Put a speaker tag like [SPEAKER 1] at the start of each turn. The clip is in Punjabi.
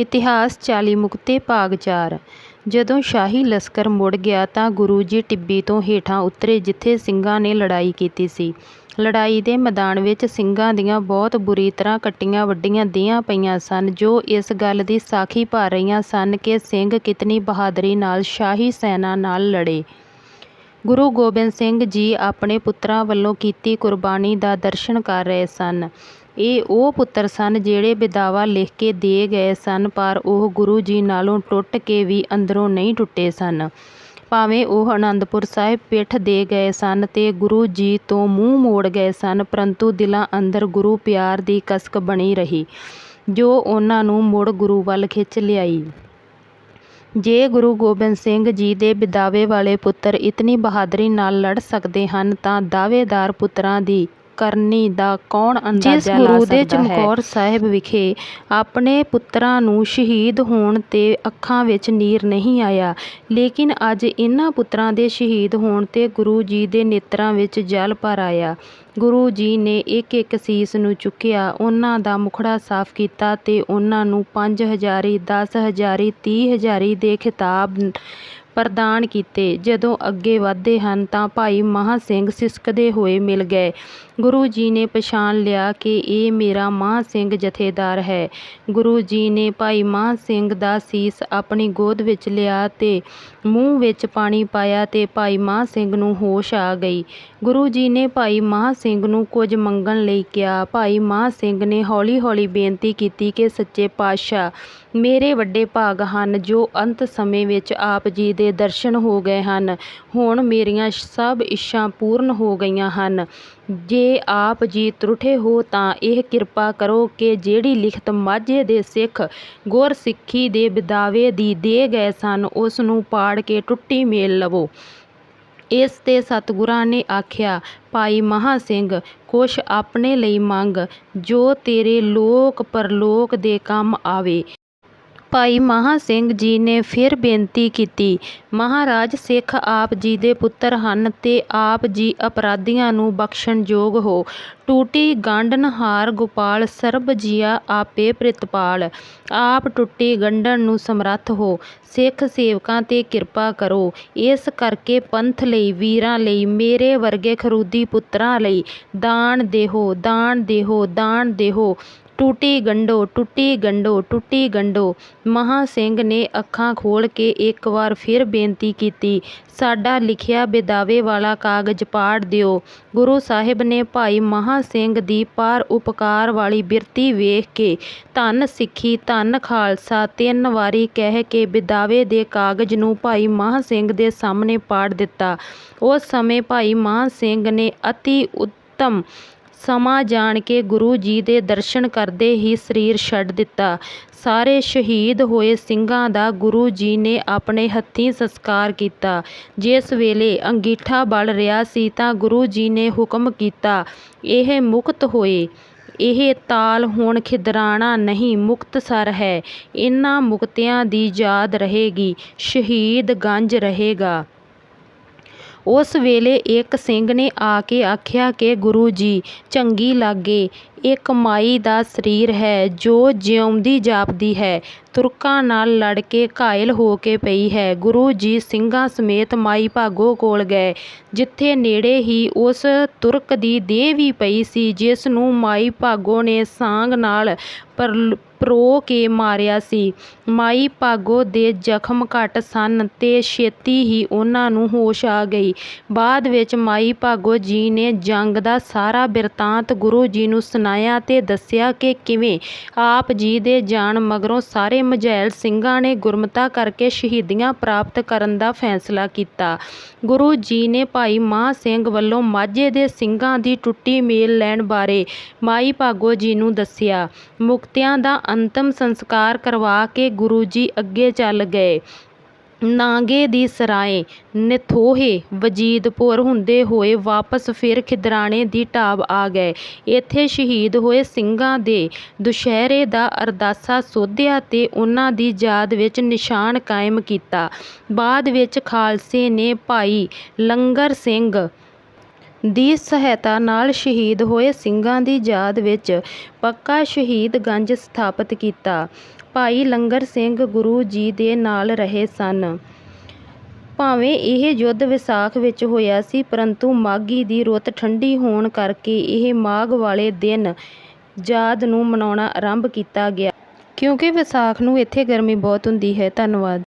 [SPEAKER 1] ਇਤਿਹਾਸ ਚਾਲੀ ਮੁਕਤੇ ਭਾਗ ਚਾਰ ਜਦੋਂ ਸ਼ਾਹੀ ਲਸ਼ਕਰ ਮੁੜ ਗਿਆ ਤਾਂ ਗੁਰੂ ਜੀ ਟਿੱਬੀ ਤੋਂ ਹੇਠਾਂ ਉਤਰੇ ਜਿੱਥੇ ਸਿੰਘਾਂ ਨੇ ਲੜਾਈ ਕੀਤੀ ਸੀ। ਲੜਾਈ ਦੇ ਮੈਦਾਨ ਵਿੱਚ ਸਿੰਘਾਂ ਦੀਆਂ ਬਹੁਤ ਬੁਰੀ ਤਰ੍ਹਾਂ ਕੱਟੀਆਂ ਵੱਢੀਆਂ ਦੇਹਾਂ ਪਈਆਂ ਸਨ, ਜੋ ਇਸ ਗੱਲ ਦੀ ਸਾਖੀ ਭਰ ਰਹੀਆਂ ਸਨ ਕਿ ਸਿੰਘ ਕਿਤਨੀ ਬਹਾਦਰੀ ਨਾਲ ਸ਼ਾਹੀ ਸੈਨਾ ਨਾਲ ਲੜੇ। ਗੁਰੂ ਗੋਬਿੰਦ ਸਿੰਘ ਜੀ ਆਪਣੇ ਪੁੱਤਰਾਂ ਵੱਲੋਂ ਕੀਤੀ ਕੁਰਬਾਨੀ ਦਾ ਦਰਸ਼ਨ ਕਰ ਰਹੇ ਸਨ। ਇਹ ਉਹ ਪੁੱਤਰ ਸਨ ਜਿਹੜੇ ਬਿਦਾਵਾ ਲਿਖ ਕੇ ਦੇ ਗਏ ਸਨ, ਪਰ ਉਹ ਗੁਰੂ ਜੀ ਨਾਲੋਂ ਟੁੱਟ ਕੇ ਵੀ ਅੰਦਰੋਂ ਨਹੀਂ ਟੁੱਟੇ ਸਨ। ਭਾਵੇਂ ਉਹ ਅਨੰਦਪੁਰ ਸਾਹਿਬ ਪਿੱਠ ਦੇ ਗਏ ਸਨ ਤੇ ਗੁਰੂ ਜੀ ਤੋਂ ਮੂੰਹ ਮੋੜ ਗਏ ਸਨ, ਪਰੰਤੂ ਦਿਲਾਂ ਅੰਦਰ ਗੁਰੂ ਪਿਆਰ ਦੀ ਕਸਕ ਬਣੀ ਰਹੀ, ਜੋ ਉਨ੍ਹਾਂ ਨੂੰ ਮੁੜ ਗੁਰੂ ਵੱਲ ਖਿੱਚ ਲਿਆਈ। ਜੇ ਗੁਰੂ ਗੋਬਿੰਦ ਸਿੰਘ ਜੀ ਦੇ ਬਿਦਾਵੇ ਵਾਲੇ ਪੁੱਤਰ ਇਤਨੀ ਬਹਾਦਰੀ ਨਾਲ ਲੜ ਸਕਦੇ ਹਨ, ਤਾਂ ਦਾਅਵੇਦਾਰ ਪੁੱਤਰਾਂ ਦੀ ਕਰਨੀ ਦਾ ਕੌਣ ਅੰਦਾਜ਼ਾ ਲਾ ਸਕਦਾ ਹੈ। ਜਿਸ ਗੁਰੂ ਦੇ ਚਮਕੌਰ ਸਾਹਿਬ ਵਿਖੇ ਆਪਣੇ ਪੁੱਤਰਾਂ ਨੂੰ ਸ਼ਹੀਦ ਹੋਣ ਤੇ ਅੱਖਾਂ ਵਿੱਚ ਨੀਰ ਨਹੀਂ ਆਇਆ ਲੇਕਿਨ ਅੱਜ ਇਨ੍ਹਾਂ ਪੁੱਤਰਾਂ ਦੇ ਸ਼ਹੀਦ ਹੋਣ ਤੇ ਗੁਰੂ ਜੀ ਦੇ ਨੇਤਰਾਂ ਵਿੱਚ ਜਲ ਭਰ ਆਇਆ। ਗੁਰੂ ਜੀ ਨੇ ਇੱਕ ਇੱਕ ਸੀਸ ਨੂੰ ਚੁੱਕਿਆ ਉਨ੍ਹਾਂ ਦਾ ਮੁਖੜਾ ਸਾਫ਼ ਕੀਤਾ ਤੇ ਉਨ੍ਹਾਂ ਨੂੰ ਪੰਜ ਹਜ਼ਾਰੀ ਦਸ ਹਜ਼ਾਰੀ ਤੀਹ ਹਜ਼ਾਰੀ ਦੇ ਖਿਤਾਬ ਪ੍ਰਦਾਨ ਕੀਤੇ। ਜਦੋਂ ਅੱਗੇ ਵਧਦੇ ਹਨ ਤਾਂ ਭਾਈ ਮਹਾਂ ਸਿੰਘ ਸਿਸਕਦੇ ਹੋਏ ਮਿਲ ਗਏ। ਗੁਰੂ ਜੀ ਨੇ ਪਛਾਣ ਲਿਆ ਕਿ ਇਹ ਮੇਰਾ ਮਹਾਂ ਸਿੰਘ ਜਥੇਦਾਰ ਹੈ। ਗੁਰੂ ਜੀ ਨੇ ਭਾਈ ਮਹਾਂ ਸਿੰਘ ਦਾ ਸੀਸ ਆਪਣੀ ਗੋਦ ਵਿੱਚ ਲਿਆ ਤੇ ਮੂੰਹ ਵਿੱਚ ਪਾਣੀ ਪਾਇਆ ਤੇ ਭਾਈ ਮਹਾਂ ਸਿੰਘ ਨੂੰ ਹੋਸ਼ ਆ ਗਈ। ਗੁਰੂ ਜੀ ਨੇ ਭਾਈ ਮਹਾਂ ਸਿੰਘ ਨੂੰ ਕੁਝ ਮੰਗਣ ਲਈ ਕਿਹਾ। ਭਾਈ ਮਹਾਂ ਸਿੰਘ ਨੇ ਹੌਲੀ ਹੌਲੀ ਬੇਨਤੀ ਕੀਤੀ ਕਿ ਸੱਚੇ ਪਾਤਸ਼ਾਹ ਮੇਰੇ ਵੱਡੇ ਭਾਗ ਹਨ ਜੋ ਅੰਤ ਸਮੇਂ ਵਿੱਚ ਆਪ ਜੀ ਦੇ ਦਰਸ਼ਨ ਹੋ ਗਏ ਹਨ। ਹੁਣ ਮੇਰੀਆਂ ਸਭ ਇੱਛਾ ਪੂਰਨ ਹੋ ਗਈਆਂ ਹਨ। ਜੇ ਆਪ ਜੀ ਤਰੁਠੇ ਹੋ ਤਾਂ ਇਹ ਕਿਰਪਾ ਕਰੋ ਕਿ ਜਿਹੜੀ ਲਿਖਤ ਮਾਝੇ ਦੇ ਸਿੱਖ ਗੁਰਸਿੱਖੀ ਦੇ ਬਿਦਾਵੇ ਦੀ ਦੇ ਗਏ ਸਨ, ਉਸ ਨੂੰ ਪਾੜ ਕੇ ਟੁੱਟੀ ਮੇਲ ਲਵੋ। ਇਸ ਤੇ ਸਤਿਗੁਰਾਂ ਨੇ ਆਖਿਆ, ਭਾਈ ਮਹਾਂ ਸਿੰਘ, ਕੁਛ ਆਪਣੇ ਲਈ ਮੰਗ, ਜੋ ਤੇਰੇ ਲੋਕ ਪਰਲੋਕ ਦੇ ਕੰਮ ਆਵੇ। ਭਾਈ ਮਹਾਂ ਸਿੰਘ ਜੀ ਨੇ ਫਿਰ ਬੇਨਤੀ ਕੀਤੀ, ਮਹਾਰਾਜ, ਸਿੱਖ ਆਪ ਜੀ ਦੇ ਪੁੱਤਰ ਹਨ ਤੇ ਆਪ ਜੀ ਅਪਰਾਧੀਆਂ ਨੂੰ ਬਖਸ਼ਣਯੋਗ ਹੋ। ਟੂਟੀ ਗੰਢਨਹਾਰ ਗੋਪਾਲ, ਸਰਬ ਜੀਆ ਆਪੇ ਪ੍ਰਿਤਪਾਲ। ਆਪ ਟੂਟੀ ਗੰਢਣ ਨੂੰ ਸਮਰੱਥ ਹੋ। ਸਿੱਖ ਸੇਵਕਾਂ ਤੇ ਕਿਰਪਾ ਕਰੋ। ਇਸ ਕਰਕੇ ਪੰਥ ਲਈ, ਵੀਰਾਂ ਲਈ, ਮੇਰੇ ਵਰਗੇ ਖਰੂਦੀ ਪੁੱਤਰਾਂ ਲਈ ਦਾਨ ਦੇਹੋ ਦਾਨ ਦੇਹੋ ਦਾਨ ਦੇਹੋ ਟੂਟੀ ਗੰਢੋ ਟੁੱਟੀ ਗੰਢੋ ਟੁੱਟੀ ਗੰਢੋ। ਮਹਾਂ ਸਿੰਘ ਨੇ ਅੱਖਾਂ ਖੋਲ੍ਹ ਕੇ ਇੱਕ ਵਾਰ ਫਿਰ ਬੇਨਤੀ ਕੀਤੀ, ਸਾਡਾ ਲਿਖਿਆ ਬਿਦਾਵੇ ਵਾਲਾ ਕਾਗਜ਼ ਪਾੜ ਦਿਓ। ਗੁਰੂ ਸਾਹਿਬ ਨੇ ਭਾਈ ਮਹਾਂ ਸਿੰਘ ਦੀ ਪਾਰ ਉਪਕਾਰ ਵਾਲੀ ਬਿਰਤੀ ਵੇਖ ਕੇ ਧੰਨ ਸਿੱਖੀ, ਧੰਨ ਖਾਲਸਾ, ਤਿੰਨ ਵਾਰੀ ਕਹਿ ਕੇ ਬਿਦਾਵੇ ਦੇ ਕਾਗਜ਼ ਨੂੰ ਭਾਈ ਮਹਾਂ ਸਿੰਘ ਦੇ ਸਾਹਮਣੇ ਪਾੜ ਦਿੱਤਾ। ਉਸ ਸਮੇਂ ਭਾਈ ਮਹਾਂ ਸਿੰਘ ਨੇ ਅਤਿ ਉੱਤਮ ਸਮਾਂ ਜਾਣ ਕੇ ਗੁਰੂ ਜੀ ਦੇ ਦਰਸ਼ਨ ਕਰਦੇ ਹੀ ਸਰੀਰ ਛੱਡ ਦਿੱਤਾ। ਸਾਰੇ ਸ਼ਹੀਦ ਹੋਏ ਸਿੰਘਾਂ ਦਾ ਗੁਰੂ ਜੀ ਨੇ ਆਪਣੇ ਹੱਥੀਂ ਸਸਕਾਰ ਕੀਤਾ। ਜਿਸ ਵੇਲੇ ਅੰਗੀਠਾ ਬਲ ਰਿਹਾ ਸੀ ਤਾਂ ਗੁਰੂ ਜੀ ਨੇ ਹੁਕਮ ਕੀਤਾ, ਇਹ ਮੁਕਤ ਹੋਏ। ਇਹ ਤਾਲ ਹੁਣ ਖਿਦਰਾਣਾ ਨਹੀਂ ਮੁਕਤਸਰ ਹੈ। ਇਨ੍ਹਾਂ ਮੁਕਤਿਆਂ ਦੀ ਯਾਦ ਰਹੇਗੀ ਸ਼ਹੀਦ ਗੰਜ ਰਹੇਗਾ। ਉਸ ਵੇਲੇ ਇੱਕ ਸਿੰਘ ਨੇ ਆ ਕੇ ਆਖਿਆ ਕਿ ਗੁਰੂ ਜੀ ਚੰਗੀ ਲਾਗੇ ਇੱਕ ਮਾਈ ਦਾ ਸਰੀਰ ਹੈ, ਜੋ ਜਿਉਂਦੀ ਜਾਪਦੀ ਹੈ ਤੁਰਕਾਂ ਨਾਲ ਲੜ ਕੇ ਘਾਇਲ ਹੋ ਕੇ ਪਈ ਹੈ। ਗੁਰੂ ਜੀ ਸਿੰਘਾਂ ਸਮੇਤ ਮਾਈ ਭਾਗੋ ਕੋਲ ਗਏ ਜਿੱਥੇ ਨੇੜੇ ਹੀ ਉਸ ਤੁਰਕ ਦੀ ਦੇਹ ਵੀ ਪਈ ਸੀ, ਜਿਸ ਨੂੰ ਮਾਈ ਭਾਗੋ ਨੇ ਸਾਂਗ ਨਾਲ ਪਰੋ ਕੇ ਮਾਰਿਆ ਸੀ। ਮਾਈ ਭਾਗੋ ਦੇ ਜ਼ਖ਼ਮ ਘੱਟ ਸਨ ਤੇ ਛੇਤੀ ਹੀ ਉਹਨਾਂ ਨੂੰ ਹੋਸ਼ ਆ ਗਈ। ਬਾਅਦ ਵਿੱਚ ਮਾਈ ਭਾਗੋ ਜੀ ਨੇ ਜੰਗ ਦਾ ਸਾਰਾ ਬਿਰਤਾਂਤ ਗੁਰੂ ਜੀ ਨੂੰ ਸੁਣਾਇਆ ਤੇ ਦੱਸਿਆ ਕਿ ਕਿਵੇਂ ਆਪ ਜੀ ਦੇ ਜਾਣ ਮਗਰੋਂ ਸਾਰੇ ਮਝੈਲ ਸਿੰਘਾਂ ਨੇ ਗੁਰਮਤਿ ਕਰਕੇ ਸ਼ਹੀਦੀਆਂ ਪ੍ਰਾਪਤ ਕਰਨ ਦਾ ਫੈਸਲਾ ਕੀਤਾ। ਗੁਰੂ ਜੀ ਨੇ ਭਾਈ ਮਹਾਂ ਸਿੰਘ ਵੱਲੋਂ ਮਾਝੇ ਦੇ ਸਿੰਘਾਂ ਦੀ ਟੁੱਟੀ ਮੇਲ ਲੈਣ ਬਾਰੇ ਮਾਈ ਭਾਗੋ ਜੀ ਨੂੰ ਦੱਸਿਆ। ਮੁਕਤਿਆਂ ਦਾ ਅੰਤਮ ਸੰਸਕਾਰ ਕਰਵਾ ਕੇ ਗੁਰੂ ਜੀ ਅੱਗੇ ਚੱਲ ਗਏ। ਨਾਗੇ ਦੀ ਸਰਾਂਏ, ਨਿਥੋਹੇ ਵਜੀਦਪੁਰ ਹੁੰਦੇ ਹੋਏ ਵਾਪਸ ਫਿਰ ਖਿਦਰਾਣੇ ਦੀ ਢਾਬ ਆ ਗਏ। ਇੱਥੇ ਸ਼ਹੀਦ ਹੋਏ ਸਿੰਘਾਂ ਦੇ ਦੁਸ਼ਹਿਰੇ ਦਾ ਅਰਦਾਸਾ ਸੋਧਿਆ ਤੇ ਉਨ੍ਹਾਂ ਦੀ ਯਾਦ ਵਿੱਚ ਨਿਸ਼ਾਨ ਕਾਇਮ ਕੀਤਾ। ਬਾਅਦ ਵਿੱਚ ਖਾਲਸੇ ਨੇ ਭਾਈ ਲੰਗਰ ਸਿੰਘ ਦੀ ਸਹਾਇਤਾ ਨਾਲ ਸ਼ਹੀਦ ਹੋਏ ਸਿੰਘਾਂ ਦੀ ਯਾਦ ਵਿੱਚ ਪੱਕਾ ਸ਼ਹੀਦ-ਗੰਜ ਸਥਾਪਤ ਕੀਤਾ। ਭਾਈ ਲੰਗਰ ਸਿੰਘ ਗੁਰੂ ਜੀ ਦੇ ਨਾਲ ਰਹੇ ਸਨ। ਭਾਵੇਂ ਇਹ ਯੁੱਧ ਵਿਸਾਖ ਵਿੱਚ ਹੋਇਆ ਸੀ, ਪਰੰਤੂ ਮਾਘੀ ਦੀ ਰੁੱਤ ਠੰਡੀ ਹੋਣ ਕਰਕੇ ਇਹ ਮਾਘ ਵਾਲੇ ਦਿਨ ਯਾਦ ਨੂੰ ਮਨਾਉਣਾ ਆਰੰਭ ਕੀਤਾ ਗਿਆ। ਕਿਉਂਕਿ ਵਿਸਾਖ ਨੂੰ ਇੱਥੇ ਗਰਮੀ ਬਹੁਤ ਹੁੰਦੀ ਹੈ। ਧੰਨਵਾਦ।